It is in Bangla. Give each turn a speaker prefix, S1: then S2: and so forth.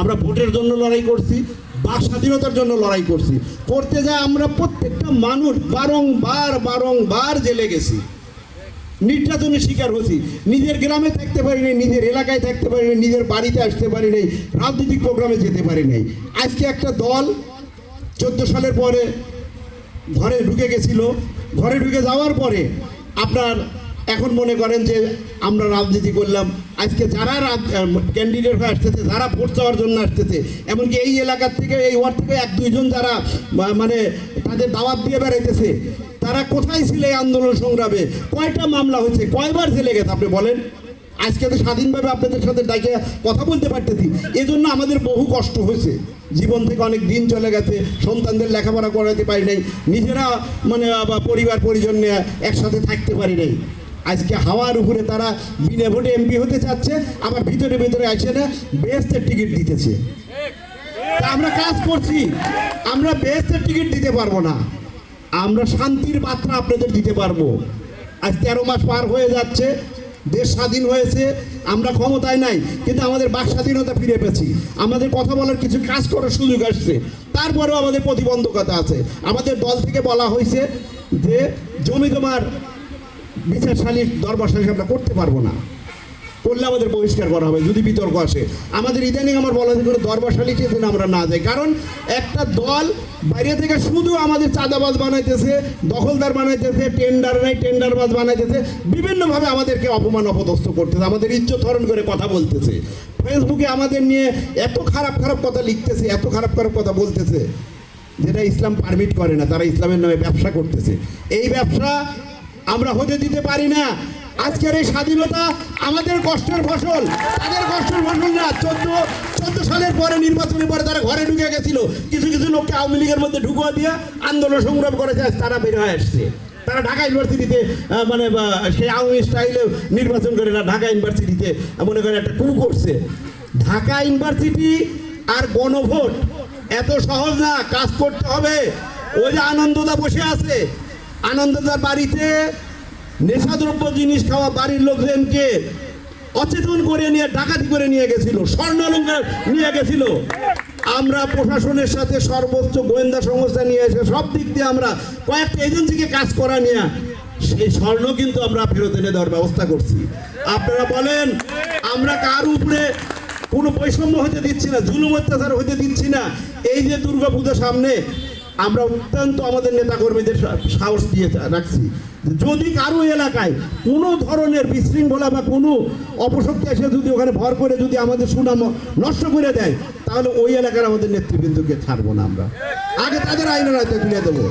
S1: আমরা ভোটের জন্য লড়াই করছি বাক স্বাধীনতার জন্য লড়াই করছি। করতে যায় আমরা প্রত্যেকটা মানুষ বারংবার বারংবার জেলে গেছি। নির্যাতনের শিকার হচ্ছি নিজের গ্রামে থাকতে পারি নাই, নিজের এলাকায় থাকতে পারি নাই, নিজের বাড়িতে আসতে পারি নাই, রাজনৈতিক প্রোগ্রামে যেতে পারি নাই। আজকে একটা দল চোদ্দ সালের পরে ঘরে ঢুকে গেছিল। ঘরে ঢুকে যাওয়ার পরে আপনার এখন মনে করেন যে আমরা রাজনীতি করলাম, আজকে যারা ক্যান্ডিডেট হয়ে আসতেছে, যারা ভোট চাওয়ার জন্য আসতেছে, এমনকি এই এলাকার থেকে, এই ওয়ার্ড থেকে এক দুইজন যারা মানে তাদের দাওয়াত দিয়ে বেড়াইতেছে, তারা কোথায় ছিল এই আন্দোলন সংগ্রামে? কয়টা মামলা হয়েছে? কয়বার জেলে গেছে, আপনি বলেন? আজকে তো স্বাধীনভাবে আপনাদের সাথে ডাকে কথা বলতে পারতেছি। এজন্য আমাদের বহু কষ্ট হয়েছে। জীবন থেকে অনেক দিন চলে গেছে, সন্তানদের লেখাপড়া করাতে পারি নাই, নিজেরা মানে পরিবার পরিজন নিয়ে একসাথে থাকতে পারি নাই। আজকে হাওয়ার উপরে তারা বিনা ভোটে এমপি হতে চাচ্ছে, আবার ভিতরে ভিতরে আসে না, বেস্টের টিকিট দিতেছে। আমরা কাজ করছি, আমরা বেস্টের টিকিট দিতে পারব না। আমরা শান্তির মাত্রা আপনাদের দিতে পারব। আজ তেরো মাস পার হয়ে যাচ্ছে, দেশ স্বাধীন হয়েছে, আমরা ক্ষমতায় নাই, কিন্তু আমাদের বাক স্বাধীনতা ফিরে পেয়েছি। আমাদের কথা বলার কিছু কাজ করার সুযোগ আসছে। তারপরেও আমাদের প্রতিবন্ধকতা আছে। আমাদের দল থেকে বলা হয়েছে যে, জমি বিচারশালীর দরবারশালী আমরা করতে পারব না। করলে আমাদের বহিষ্কার করা হবে, যদি বিতর্ক আসে। আমাদের ইদানিং আমার বলা হয়েছে কোনো দরবারশালীতে যেন আমরা না যাই। কারণ একটা দল বাইরে থেকে শুধু আমাদের চাঁদাবাজ বানাইতেছে, দখলদার বানাইতেছে, টেন্ডার নাই, টেন্ডারবাজ বানাইতেছে, বিভিন্নভাবে আমাদেরকে অপমান, অপদস্থ করতেছে, আমাদের ইজ্জত হরণ করে কথা বলতেছে। ফেসবুকে আমাদের নিয়ে এত খারাপ খারাপ কথা লিখতেছে, এত খারাপ খারাপ কথা বলতেছে, যেটা ইসলাম পারমিট করে না, তারা ইসলামের নামে ব্যবসা করতেছে। এই ব্যবসা আমরা হতে দিতে পারি না। আজকের এই স্বাধীনতা আমাদের কষ্টের ফসল। তাদের কষ্টের ফসল না, চোদ্দ চোদ্দ সালের পরে নির্বাচনের পরে তারা ঘরে ঢুকে গেছিল। কিছু কিছু লোককে আওয়ামী লীগের মধ্যে ঢুকিয়ে দিয়ে আন্দোলন সংগ্রাম করেছে তারা বের হয়ে আসছে। তারা ঢাকা ইউনিভার্সিটিতে মানে সেই আওয়ামী স্টাইলে নির্বাচন করে না, ঢাকা ইউনিভার্সিটিতে, মনে করেন একটা কু করছে। ঢাকা ইউনিভার্সিটি আর গণভোট, এত সহজ না, কাজ করতে হবে। ওই যে আনন্দদা বসে আছে আনন্দদার বাড়িতে নেশাদ্রব্য জিনিস খাওয়া বাড়ির লোকজনকে অচেতন করে নিয়ে, ডাকাতি করে নিয়ে গেছিল, স্বর্ণ অলঙ্কার নিয়ে গেছিল। আমরা প্রশাসনের সাথে সর্বোচ্চ গোয়েন্দা সংস্থা নিয়ে এসে সব দিক দিয়ে আমরা কয়েকটা এজেন্সিকে কাজ করা নিয়ে সেই স্বর্ণ কিন্তু আমরা ফেরত এনে দেওয়ার ব্যবস্থা করছি। আপনারা বলেন, আমরা কার উপরে কোনো বৈষম্য হতে দিচ্ছি না, জুলুম অত্যাচার হতে দিচ্ছি না। এই যে দুর্গাপূজা সামনে আমরা অত্যন্ত আমাদের নেতাকর্মীদের সাহস দিয়ে রাখছি। যদি কারও এলাকায় কোনো ধরনের বিশৃঙ্খলা বা কোনো অপশক্তি এসে যদি ওখানে ভর করে যদি আমাদের সুনাম নষ্ট করে দেয়, তাহলে ওই এলাকার আমাদের নেতৃবৃন্দকে ছাড়বো না আমরা। আগে তাদের আইনের আয়তায় তুলে দেবো।